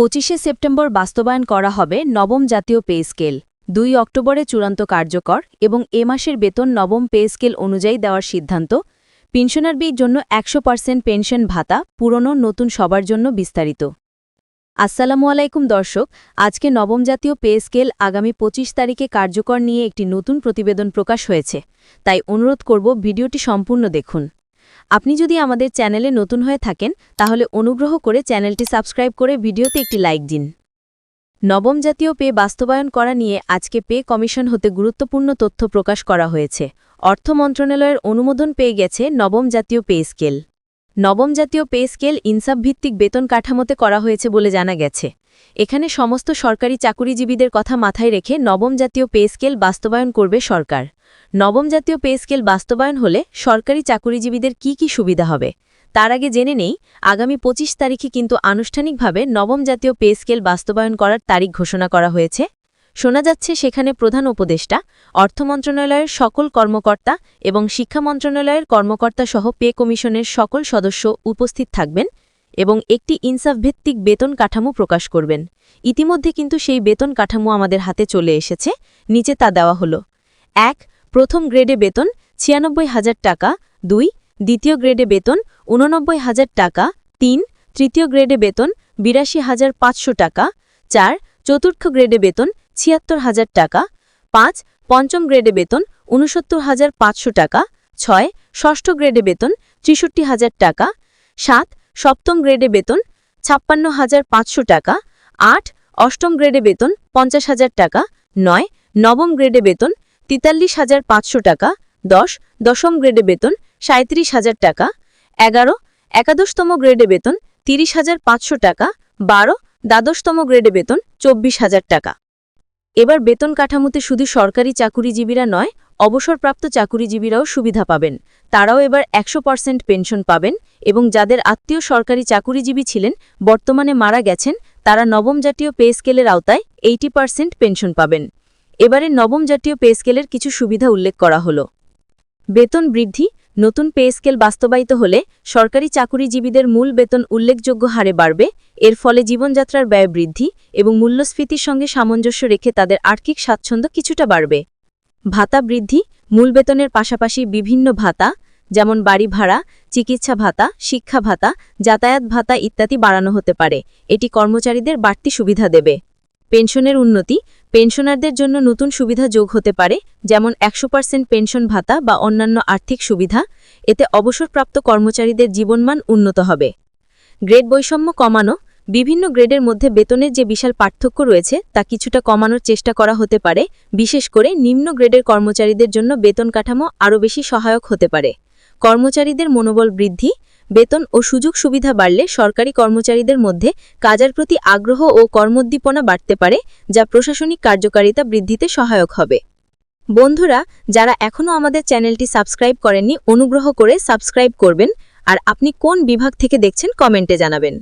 পঁচিশে সেপ্টেম্বর বাস্তবায়ন করা হবে নবম জাতীয় পে স্কেল, দুই অক্টোবরে চূড়ান্ত কার্যকর এবং এ মাসের বেতন নবম পে স্কেল অনুযায়ী দেওয়ার সিদ্ধান্ত পেনশনারবির জন্য একশো পার্সেন্ট পেনশন ভাতা পুরনো নতুন সবার জন্য বিস্তারিত। আসসালামু আলাইকুম দর্শক, আজকে নবম জাতীয় পে স্কেল আগামী ২৫ তারিখে কার্যকর নিয়ে একটি নতুন প্রতিবেদন প্রকাশ হয়েছে, তাই অনুরোধ করব ভিডিওটি সম্পূর্ণ দেখুন। আপনি যদি আমাদের চ্যানেলে নতুন হয়ে থাকেন, তাহলে অনুগ্রহ করে চ্যানেলটি সাবস্ক্রাইব করে ভিডিওতে একটি লাইক দিন। নবম জাতীয় পে বাস্তবায়ন করা নিয়ে আজকে পে কমিশন হতে গুরুত্বপূর্ণ তথ্য প্রকাশ করা হয়েছে। অর্থ মন্ত্রণালয়ের অনুমোদন পেয়ে গেছে নবম জাতীয় পে স্কেল। নবম জাতীয় পে স্কেল ইনসাফ ভিত্তিক বেতন কাঠামোতে করা হয়েছে বলে জানা গেছে। এখানে সমস্ত সরকারি চাকুরিজীবীদের কথা মাথায় রেখে নবম জাতীয় পে স্কেল বাস্তবায়ন করবে সরকার। নবম জাতীয় পে স্কেল বাস্তবায়ন হলে সরকারি চাকুরিজীবীদের কি কি সুবিধা হবে? তার আগে জেনে নেই, আগামী ২৫ তারিখে কিন্তু আনুষ্ঠানিকভাবে নবম জাতীয় পে স্কেল বাস্তবায়ন করার তারিখ ঘোষণা করা হয়েছে। শোনা যাচ্ছে সেখানে প্রধান উপদেষ্টা, অর্থ মন্ত্রণালয়ের সকল কর্মকর্তা এবং শিক্ষা মন্ত্রণালয়ের কর্মকর্তা সহ পে কমিশনের সকল সদস্য উপস্থিত থাকবেন। এবং একটি ইনসাফভিত্তিক বেতন কাঠামো প্রকাশ করবেন। ইতিমধ্যে কিন্তু সেই বেতন কাঠামো আমাদের হাতে চলে এসেছে, নিচে তা দেওয়া হলো। এক, প্রথম গ্রেডে বেতন ছিয়ানব্বই হাজার টাকা। দুই, দ্বিতীয় গ্রেডে বেতন উননব্বই হাজার টাকা। তিন, তৃতীয় গ্রেডে বেতন বিরাশি হাজার পাঁচশো টাকা। চার, চতুর্থ গ্রেডে বেতন ছিয়াত্তর হাজার টাকা। পাঁচ, পঞ্চম গ্রেডে বেতন উনসত্তর হাজার পাঁচশো টাকা। ছয়, ষষ্ঠ গ্রেডে বেতন ত্রিষট্টি হাজার টাকা। সাত সপ্তম গ্রেডে বেতন ছাপ্পান্ন হাজার পাঁচশো টাকা, আট অষ্টম গ্রেডে বেতন পঞ্চাশ হাজার টাকা, নয় নবম গ্রেডে বেতন তেতাল্লিশ হাজার পাঁচশো টাকা, দশ দশম গ্রেডে বেতন সাঁত্রিশ হাজার টাকা, এগারো একাদশতম গ্রেডে বেতন তিরিশ হাজার পাঁচশো টাকা, বারো দ্বাদশতম গ্রেডে বেতন চব্বিশ হাজার টাকা। এবার বেতন কাঠামোতে শুধু সরকারি চাকুরিজীবীরা নয় অবসরপ্রাপ্ত চাকুরিজীবীরাও সুবিধা পাবেন। তারাও এবার একশো পার্সেন্ট পেনশন পাবেন এবং যাদের আত্মীয় সরকারি চাকুরিজীবী ছিলেন, বর্তমানে মারা গেছেন, তারা নবম জাতীয় পে স্কেলের আওতায় এইটি পার্সেন্ট পেনশন পাবেন। এবারে নবম জাতীয় পে স্কেলের কিছু সুবিধা উল্লেখ করা হল। বেতন বৃদ্ধি, নতুন পে স্কেল বাস্তবায়িত হলে সরকারি চাকুরিজীবীদের মূল বেতন উল্লেখযোগ্য হারে বাড়বে, এর ফলে জীবনযাত্রার ব্যয় বৃদ্ধি এবং মূল্যস্ফীতির সঙ্গে সামঞ্জস্য রেখে তাদের আর্থিক স্বাচ্ছন্দ্য কিছুটা বাড়বে। ভাতা বৃদ্ধি, মূল বেতনের পাশাপাশি বিভিন্ন ভাতা, যেমন বাড়ি ভাড়া, চিকিৎসা ভাতা, শিক্ষা ভাতা, যাতায়াত ভাতা ইত্যাদি বাড়ানো হতে পারে। এটি কর্মচারীদের বাড়তি সুবিধা দেবে। পেনশনের উন্নতি, পেনশনারদের জন্য নতুন সুবিধা যোগ হতে পারে, যেমন একশো পার্সেন্ট পেনশন ভাতা বা অন্যান্য আর্থিক সুবিধা। এতে অবসরপ্রাপ্ত কর্মচারীদের জীবনমান উন্নত হবে। গ্রেড বৈষম্য কমানো বিভিন্ন গ্রেডের মধ্যে বেতনের যে বিশাল পার্থক্য রয়েছে, তা কিছুটা কমানোর চেষ্টা করা হতে পারে, বিশেষ করে নিম্ন গ্রেডের কর্মচারীদের জন্য বেতন কাঠামো আরও বেশি সহায়ক হতে পারে। কর্মচারীদের মনোবল বৃদ্ধি, বেতন ও সুযোগ সুবিধা বাড়লে সরকারি কর্মচারীদের মধ্যে কাজের প্রতি আগ্রহ ও কর্মোদ্দীপনা বাড়তে পারে, যা প্রশাসনিক কার্যকারিতা বৃদ্ধিতে সহায়ক হবে। বন্ধুরা, যারা এখনও আমাদের চ্যানেলটি সাবস্ক্রাইব করেননি, অনুগ্রহ করে সাবস্ক্রাইব করবেন, আর আপনি কোন বিভাগ থেকে দেখছেন কমেন্টে জানাবেন।